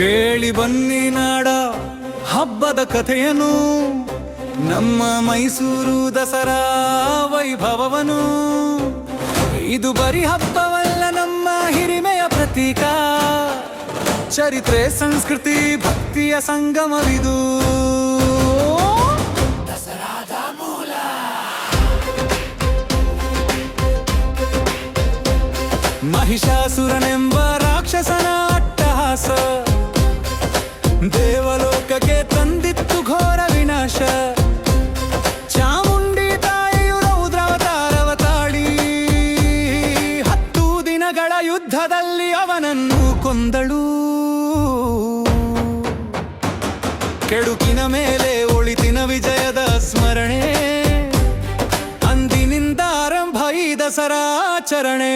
ಕೇಳಿ ಬನ್ನಿ ನಾಡ ಹಬ್ಬದ ಕಥೆಯನು. ನಮ್ಮ ಮೈಸೂರು ದಸರಾ ವೈಭವವನು. ಇದು ಬರೀ ಹಬ್ಬವಲ್ಲ ನಮ್ಮ ಹಿರಿಮೆಯ ಪ್ರತೀಕ. ಚರಿತ್ರೆ ಸಂಸ್ಕೃತಿ ಭಕ್ತಿಯ ಸಂಗಮವಿದು. ಮಹಿಷಾಸುರನೆಂಬ ರಾಕ್ಷಸನ ಅಟ್ಟಹಾಸ. ದೇವಲೋಕಕ್ಕೆ ತಂದಿತ್ತು ಘೋರ ವಿನಾಶ. ಚಾಮುಂಡಿ ತಾಯಿಯು ರೌದ್ರಾವತಾರವ ತಾಳಿ. ಹತ್ತು ದಿನಗಳ ಯುದ್ಧದಲ್ಲಿ ಅವನನ್ನು ಕೊಂದಳು. ಕೆಡುಕಿನ ಮೇಲೆ ಒಳಿತಿನ ವಿಜಯದ ಸ್ಮರಣೆ. ಅಂದಿನಿಂದ ಆರಂಭ ಈ ದಸರಾಚರಣೆ.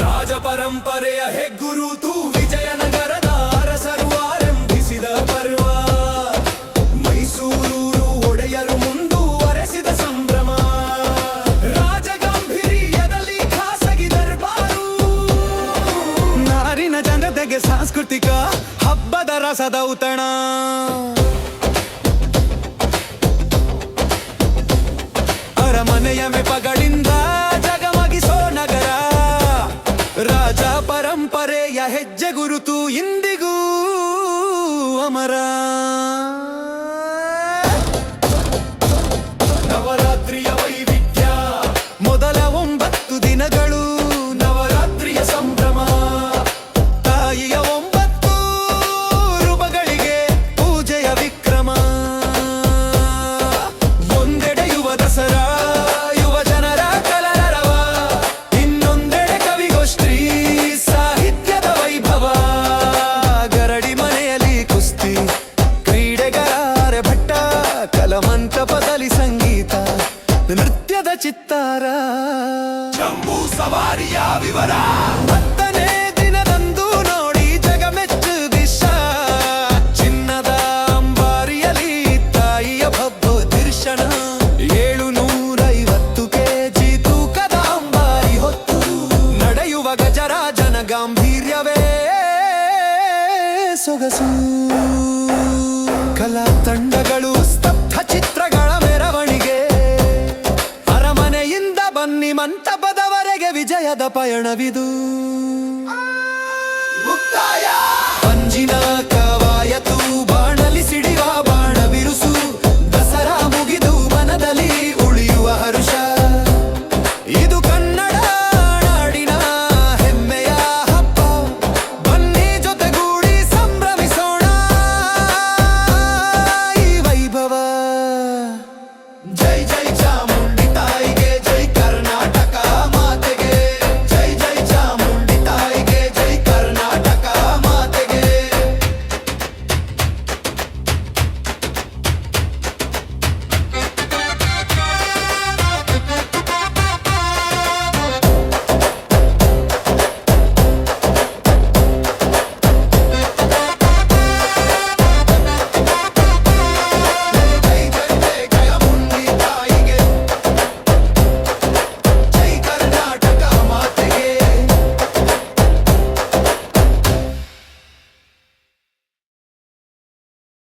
ರಾಜ ಜನತೆಗೆ ಸಾಂಸ್ಕೃತಿಕ ಹಬ್ಬದ ರಸದ ಉತಣ. ಅರಮನೆಯ ಮೆಪಗಳಿಂದ ಜಗಮಗಿಸೋ ನಗರ. ರಾಜ ಪರಂಪರೆಯ ಹೆಜ್ಜೆ ಗುರುತು ಇಂದಿಗೂ ಅಮರ. ಕಲಮಂಟಪದಲ್ಲಿ ಸಂಗೀತ ನೃತ್ಯದ ಚಿತ್ತಾರ. ಜಂಬೂ ಸವಾರಿಯ ವಿವರ. ಹತ್ತನೇ ದಿನದಂದು ನೋಡಿ ಜಗಮೆಚ್ಚು ದಿಶ ಚಿನ್ನದ ಅಂಬಾರಿಯಲಿ ತಾಯಿಯ ಭವ್ಯ ದರ್ಶನ. ಏಳು ನೂರೈವತ್ತು ಕೆಜಿ ತೂಕದ ಅಂಬಾರಿ ಹೊತ್ತು ನಡೆಯುವ ಗಜರಾಜನ ಗಾಂಭೀರ್ಯವೇ. ಸೊಗಸು. ಕಲಾ ತಂಡಗಳು ವಿಜಯದ ಪಯಣವಿದು. ಮುಕ್ತಾಯ. ಪಂಜಿನ